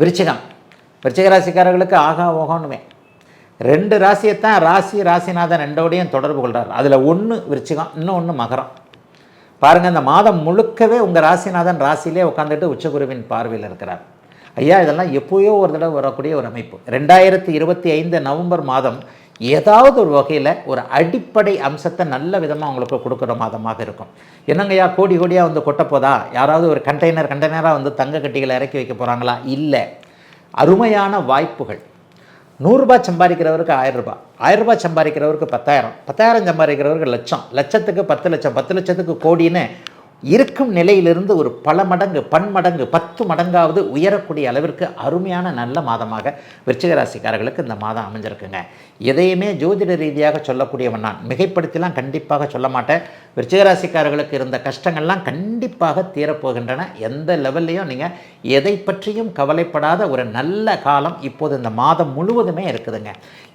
விருச்சிகம். விருச்சிக ராசிக்காரர்களுக்கு ஆகா ஓகோன்னுமே. ரெண்டு ராசியைத்தான் ராசி ராசிநாதன் ரெண்டோடையும் தொடர்பு கொள்கிறார் அதில் ஒன்று விருச்சிகம் இன்னும் ஒன்று மகரம். பாருங்கள் இந்த மாதம் முழுக்கவே உங்கள் ராசிநாதன் ராசியிலே உட்காந்துட்டு உச்சகுருவின் பார்வையில் இருக்கிறார். ஐயா இதெல்லாம் எப்போயோ ஒரு தடவை வரக்கூடிய ஒரு அமைப்பு. ரெண்டாயிரத்தி இருபத்தி ஐந்து நவம்பர் மாதம் ஏதாவது ஒரு வகையில் ஒரு அடிப்படை அம்சத்தை நல்ல விதமாக உங்களுக்கு கொடுக்குற மாதமாக இருக்கும். என்னங்கய்யா கோடி கோடியாக வந்து கொட்டப்போதா? யாராவது ஒரு கண்டெய்னர் கண்டெய்னராக வந்து தங்க கட்டிகளை இறக்கி வைக்க போகிறாங்களா இல்லை. அருமையான வாய்ப்புகள். நூறுரூபா சம்பாதிக்கிறவருக்கு ஆயிரரூபா ஆயிரரூபா ஆயிரம் ரூபாய் சம்பாதிக்கிறவருக்கு பத்தாயிரம். பத்தாயிரம் சம்பாதிக்கிறவருக்கு லட்சம். லட்சத்துக்கு பத்து லட்சம். பத்து லட்சத்துக்கு கோடின்னு இருக்கும் நிலையிலிருந்து ஒரு பல மடங்கு பன்மடங்கு பத்து மடங்காவது உயரக்கூடிய அளவிற்கு அருமையான நல்ல மாதமாக விருச்சிகராசிக்காரர்களுக்கு இந்த மாதம் அமைஞ்சிருக்குங்க. எதையுமே ஜோதிட ரீதியாக சொல்லக்கூடியவன் நான். மிகைப்படுத்திலாம் கண்டிப்பாக சொல்ல மாட்டேன். விருச்சிகராசிக்காரர்களுக்கு இருந்த கஷ்டங்கள்லாம் கண்டிப்பாக தீரப்போகின்றன. எந்த லெவல்லையும் நீங்கள் எதை பற்றியும் கவலைப்படாத ஒரு நல்ல காலம் இப்போது இந்த மாதம் முழுவதுமே இருக்குதுங்க.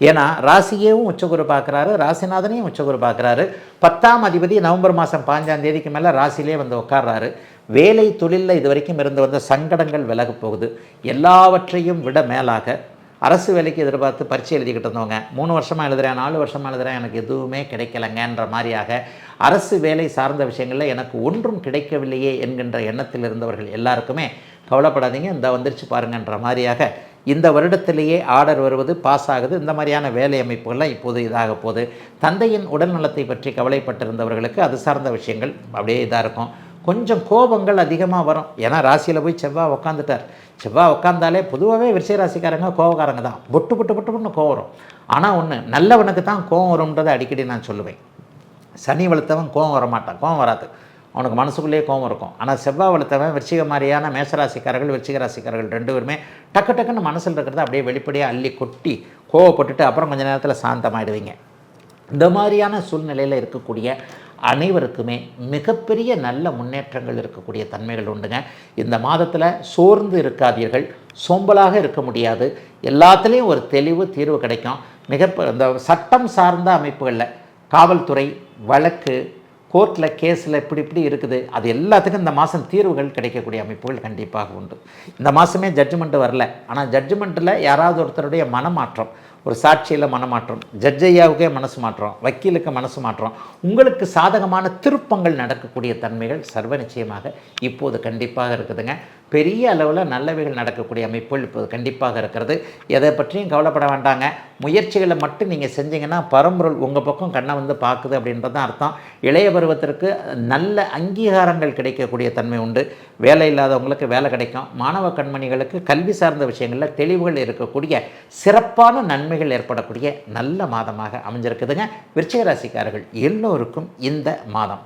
ஏன்னா ராசியேவும் உச்சகுரு பார்க்குறாரு ராசிநாதனையும் உச்சகுரு பார்க்குறாரு. பத்தாம் அதிபதி நவம்பர் மாதம் பாஞ்சாம் தேதிக்கு மேலே ராசியிலே வந்து உட்கார்றாரு. வேலை தொழிலில் இது வரைக்கும் இருந்து வந்த சங்கடங்கள் விலகப் போகுது. எல்லாவற்றையும் விட மேலாக அரசு வேலைக்கு எதிர்பார்த்து பரீட்சை எழுதிக்கிட்டு இருந்தவங்க மூணு வருஷமாக எழுதுகிறேன் நாலு வருஷமாக எழுதுகிறேன் எனக்கு எதுவுமே கிடைக்கலங்கன்ற மாதிரியாக அரசு வேலை சார்ந்த விஷயங்களில் எனக்கு ஒன்றும் கிடைக்கவில்லையே என்கின்ற எண்ணத்தில் இருந்தவர்கள் எல்லாருக்குமே கவலைப்படாதீங்க இந்த வந்துருச்சு பாருங்கன்ற மாதிரியாக இந்த வருடத்திலேயே ஆர்டர் வருவது பாஸ் ஆகுது. இந்த மாதிரியான வேலை அமைப்புகள்லாம் இப்போது இதாக போகுது தந்தையின் உடல்நலத்தை பற்றி கவலைப்பட்டிருந்தவர்களுக்கு அது சார்ந்த விஷயங்கள் அப்படியே இதாக இருக்கும். கொஞ்சம் கோபங்கள் அதிகமாக வரும். ஏன்னா ராசியில் போய் செவ்வாய் உக்காந்துட்டார். செவ்வாய் உட்காந்தாலே பொதுவாகவே விருச்சிக ராசிக்காரங்க கோவக்காரங்க தான். பொட்டு பொட்டு பொட்டு பொட்டுன்னு கோவம் வரும். ஆனால் ஒன்று நல்லவனுக்கு தான் கோவம் வரும்ன்றதை அடிக்கடி நான் சொல்லுவேன். சனி வளர்த்தவன் கோவம் வரமாட்டான் கோவம் வராது. அவனுக்கு மனசுக்குள்ளேயே கோவம் இருக்கும். ஆனால் செவ்வாய் வளர்த்தவன் விருச்சிக மாதிரியான மேசராசிக்காரர்கள் விருச்சிக ராசிக்காரர்கள் ரெண்டு பேருமே டக்கு டக்குன்னு மனசில் இருக்கிறத அப்படியே வெளிப்படையாக அள்ளி கொட்டி கோவப்பட்டுட்டு அப்புறம் கொஞ்ச நேரத்தில் சாந்தமாயிடுவீங்க. இந்த மாதிரியான சூழ்நிலையில் இருக்கக்கூடிய அனைவருக்குமே மிகப்பெரிய நல்ல முன்னேற்றங்கள் இருக்கக்கூடிய தன்மைகள் உண்டுங்க. இந்த மாதத்தில் சோர்ந்து இருக்காதீர்கள். சோம்பலாக இருக்க முடியாது. எல்லாத்துலேயும் ஒரு தெளிவு தீர்வு கிடைக்கும். மிக இந்த சட்டம் சார்ந்த அமைப்புகளில் காவல்துறை வழக்கு கோர்ட்டில் கேஸில் இப்படி இப்படி இருக்குது. அது எல்லாத்துக்கும் இந்த மாதம் தீர்வுகள் கிடைக்கக்கூடிய அமைப்புகள் கண்டிப்பாக உண்டு. இந்த மாதமே ஜட்ஜ்மெண்ட் வரல. ஆனால் ஜட்ஜ்மெண்ட்டில் யாராவது ஒருத்தருடைய மனமாற்றம் ஒரு சாட்சியில் மனமாற்றம் ஜட்ஜையாவுக்கே மனசு மாற்றம் வக்கீலுக்கு மனசு மாற்றம் உங்களுக்கு சாதகமான திருப்பங்கள் நடக்கக்கூடிய தன்மைகள் சர்வ நிச்சயமாக இப்போது கண்டிப்பாக இருக்குதுங்க. பெரிய அளவில் நல்லவைகள் நடக்கக்கூடிய அமைப்புகள் இப்போது கண்டிப்பாக இருக்கிறது. எதை பற்றியும் கவலைப்பட வேண்டாங்க. முயற்சிகளை மட்டும் நீங்கள் செஞ்சீங்கன்னா பரம்பொருள் உங்கள் பக்கம் கண்ணை வந்து பார்க்குது அப்படின்றது தான் அர்த்தம். இளைய பருவத்திற்கு நல்ல அங்கீகாரங்கள் கிடைக்கக்கூடிய தன்மை உண்டு. வேலை இல்லாதவங்களுக்கு வேலை கிடைக்கும். மாணவ கண்மணிகளுக்கு கல்வி சார்ந்த விஷயங்களில் தெளிவுகள் இருக்கக்கூடிய சிறப்பான நன்மைகள் ஏற்படக்கூடிய நல்ல மாதமாக அமைஞ்சிருக்குதுங்க. விருச்சிகராசிக்காரர்கள் எல்லோருக்கும் இந்த மாதம்.